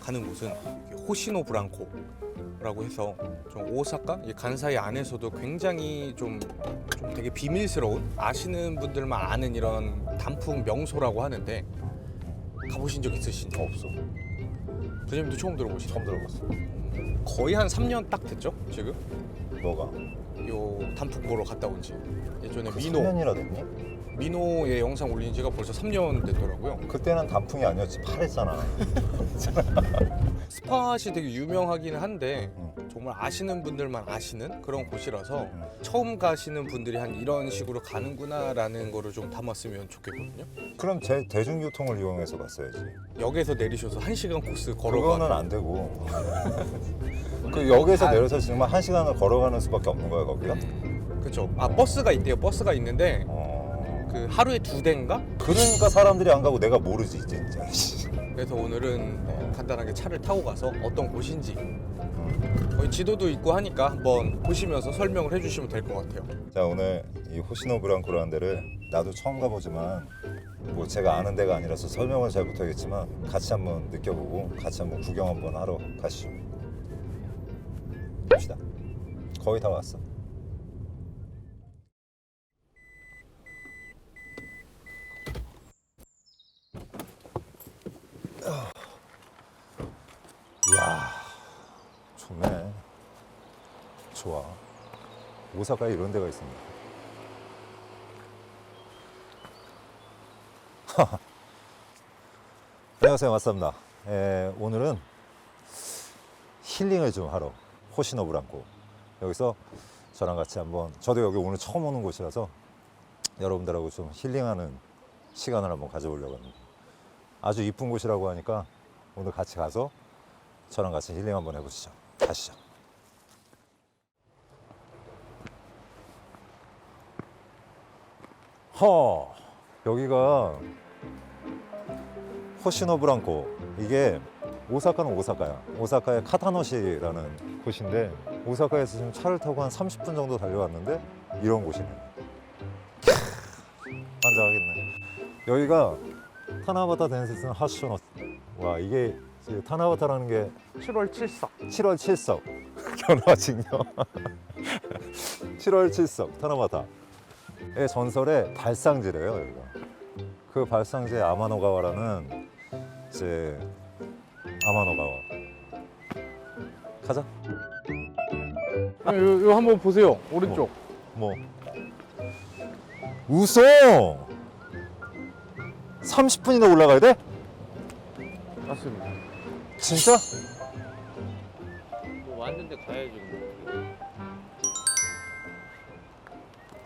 가는 곳은 호시노 브랑코라고 해서 좀 오사카 이 간사이 안에서도 굉장히 좀, 좀 되게 비밀스러운 아시는 분들만 아는 이런 단풍 명소라고 하는데 가보신 적 있으신지 없어. 부장님도 처음 들어보시죠? 처음 들어봤어. 거의 한 3년 딱 됐죠 지금 뭐가? 요 단풍 보러 갔다 온 지 예전에 그 민호 3년이나 됐니? 민호의 영상 올린 지가 벌써 3년 됐더라고요 그때는 단풍이 아니었지 파랬잖아. 스팟이 되게 유명하기는 한데 응. 정말 아시는 분들만 아시는 그런 곳이라서 응. 처음 가시는 분들이 한 이런 식으로 가는구나라는 거를 좀 담았으면 좋겠거든요. 그럼 제 대중교통을 이용해서 갔어야지. 역에서 내리셔서 1시간 코스 걸어가는 그거는 안 되고. 그 역에서 아. 내려서 정말 한 시간을 걸어가는 수밖에 없는 거야 거기가. 그렇죠. 아 버스가 있대요. 버스가 있는데 어. 그 하루에 두 대인가? 그러니까 사람들이 안 가고 내가 모르지 진짜. 그래서 오늘은 네, 간단하게 차를 타고 가서 어떤 곳인지 음. 거기 지도도 있고 하니까 한번 보시면서 설명을 해주시면 될 것 같아요. 자 오늘 이 호시노 브랑코라는 데를 나도 처음 가보지만 뭐 제가 아는 데가 아니라서 설명을 잘 못하겠지만 같이 한번 느껴보고 같이 한번 구경 한번 하러 가시죠. 갑시다. 거의 다 왔어. 이야, 좋네. 좋아. 오사카에 이런 데가 있습니다. 안녕하세요, 맞습니다. 에, 오늘은 힐링을 좀 하러 호시노 브랑코 여기서 저랑 같이 한번 저도 여기 오늘 처음 오는 곳이라서 여러분들하고 좀 힐링하는 시간을 한번 가져보려고 합니다. 아주 이쁜 곳이라고 하니까 오늘 같이 가서 저랑 같이 힐링 한번 해보시죠. 가시죠. 허 여기가 호시노 브랑코 이게 오사카는 오사카야 오사카의 카타노시라는 곳인데 오사카에서 지금 차를 타고 한 30분 정도 달려왔는데 이런 곳이네 환장하겠네. 여기가 타나바타 덴세스는 하시노. 와 이게 타나바타라는 게 7월 7석. 7월 7석. 견화직녀 7월 7석 타나바타의 전설의 발상지래요 여기가. 그 발상지의 아마노가와라는 이제 아마노가와. 가자 요, 요 한번 보세요. 오른쪽. 뭐 우성 30분이나 올라가야 돼? 맞습니다. 진짜? 뭐 왔는데 가야지 뭐.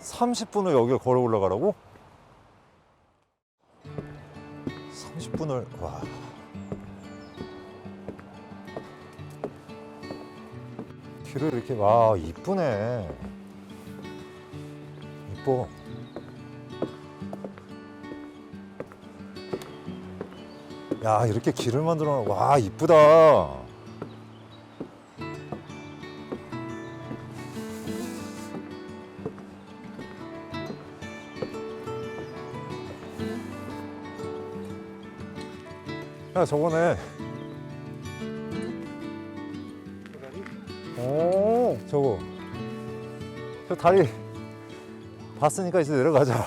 30분을 여기를 걸어 올라가라고? 30분을 와. 길을 이렇게 와 이쁘네. 이뻐. 야 이렇게 길을 만들어 놓- 와 이쁘다. 야 저번에 오 저거 저 다리 봤으니까 이제 내려가자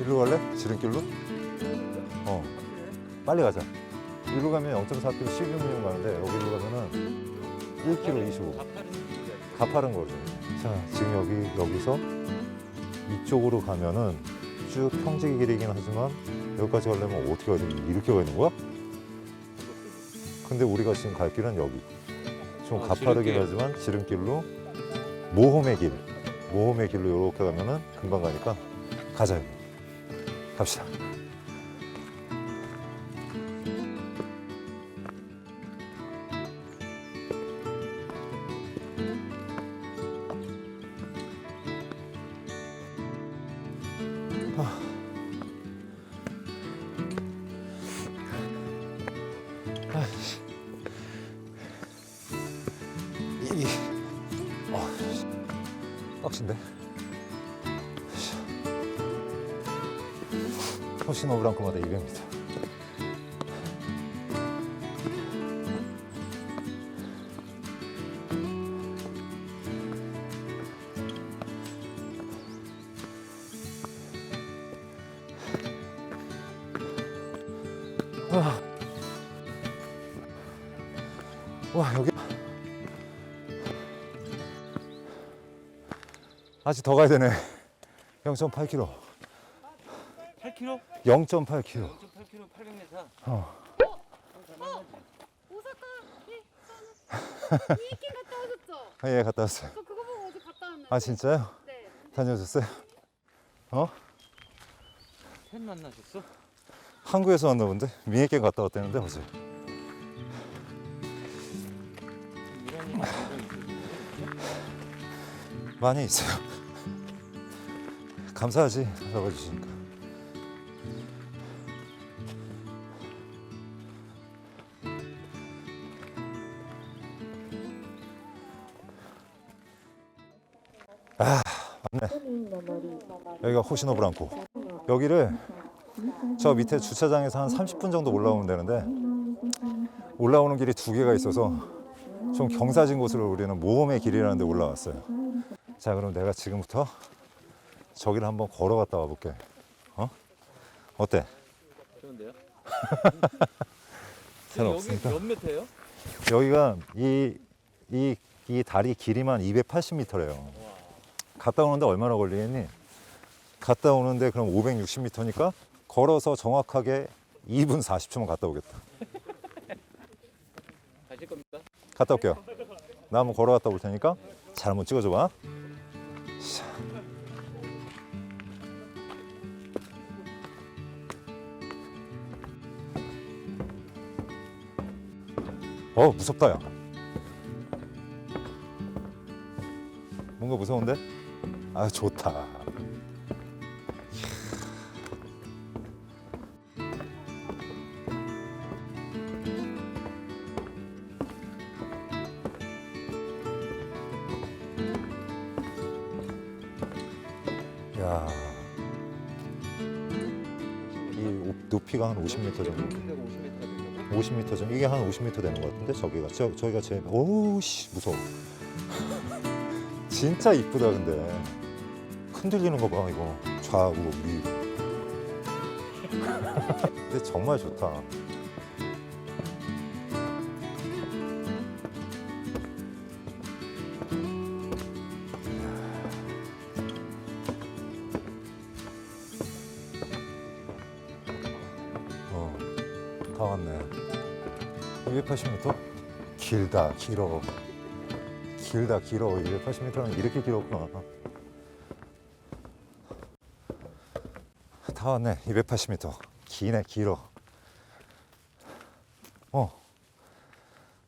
일로 갈래? 지름길로? 어 빨리 가자 일로 가면 0.4km 16분 가는데 여기로 가면은 1km 25 가파른 거죠 자 지금 여기 여기서 이쪽으로 가면은 쭉 평지 길이긴 하지만 여기까지 가려면 어떻게 가야 돼? 이렇게 가는 거야? 근데 우리가 지금 갈 길은 여기. 좀 어, 가파르긴 지름길. 하지만 지름길로 모험의 길. 모험의 길로 이렇게 가면은 금방 가니까 가자요. 갑시다. 이, 빡신데? 호시노 브랑크마다 200m. 와, 와 여기 아직 더 가야 되네 0.8km 8km? 0.8km 0.8km 800m. 어. 오사카 이 이익행 갔다 오셨죠? 예 갔다 왔어요 저 그거 보고 어제 갔다 왔는데. 아 진짜요? 네. 다녀오셨어요? 어? 팬 만나셨어? 한국에서 왔나 본데? 미에겐 갔다 왔다는데 어제 이란이 완전 많이 있어요. 감사하지 알아봐 주시니까. 아 맞네. 여기가 호시노 브랑코 여기를 저 밑에 주차장에서 한 30분 정도 올라오면 되는데 올라오는 길이 두 개가 있어서 좀 경사진 곳으로 우리는 모험의 길이라는 데 올라왔어요 자 그럼 내가 지금부터 저기를 한번 걸어갔다 와볼게 어? 어때? 좋은데요? 잘 여기 없으니까 몇 미터예요? 여기가 이, 이, 이 다리 길이만 280m래요 갔다 오는데 얼마나 걸리겠니? 갔다 오는데 그럼 560m니까 걸어서 정확하게 2분 40초만 갔다 오겠다 가실 겁니까? 갔다 올게요 나 한번 걸어갔다 올 테니까 잘 한번 찍어줘 봐 샤. 어 무섭다 야 뭔가 무서운데? 아 좋다 야. 이 오- 높이가 한 50m 정도. 350m가 된다고? 50m 정도. 이게 한 50m 되는 것 같은데 저기가 저 저기가 제일 오우씨 무서워. 진짜 이쁘다 근데. 흔들리는 거 봐 이거 좌우 위. 근데 정말 좋다. 다 왔네. 280m? 길다, 길어. 길다, 길어. 280m는 이렇게 길었구나. 다 왔네. 280m. 기네, 길어. 어.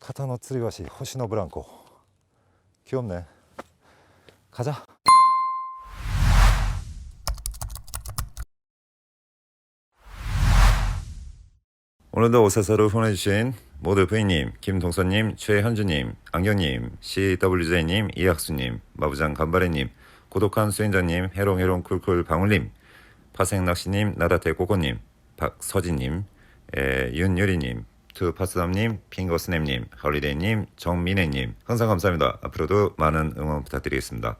카타노 트리바시 호시노 브랑코. 귀엽네. 가자. 오늘도 오사사로 후원해주신 모두 부인님, 김동선님, 최현주님, 안경님, CWJ님, 이학수님, 마부장 간바레님, 고독한 수행자님, 해롱해롱 쿨쿨 방울님, 파생낚시님, 나다테 꼬꼬님, 박서진님, 에, 윤유리님, 투파스담님, 핑거스냅님, 헐리데이님, 정민혜님, 항상 감사합니다. 앞으로도 많은 응원 부탁드리겠습니다.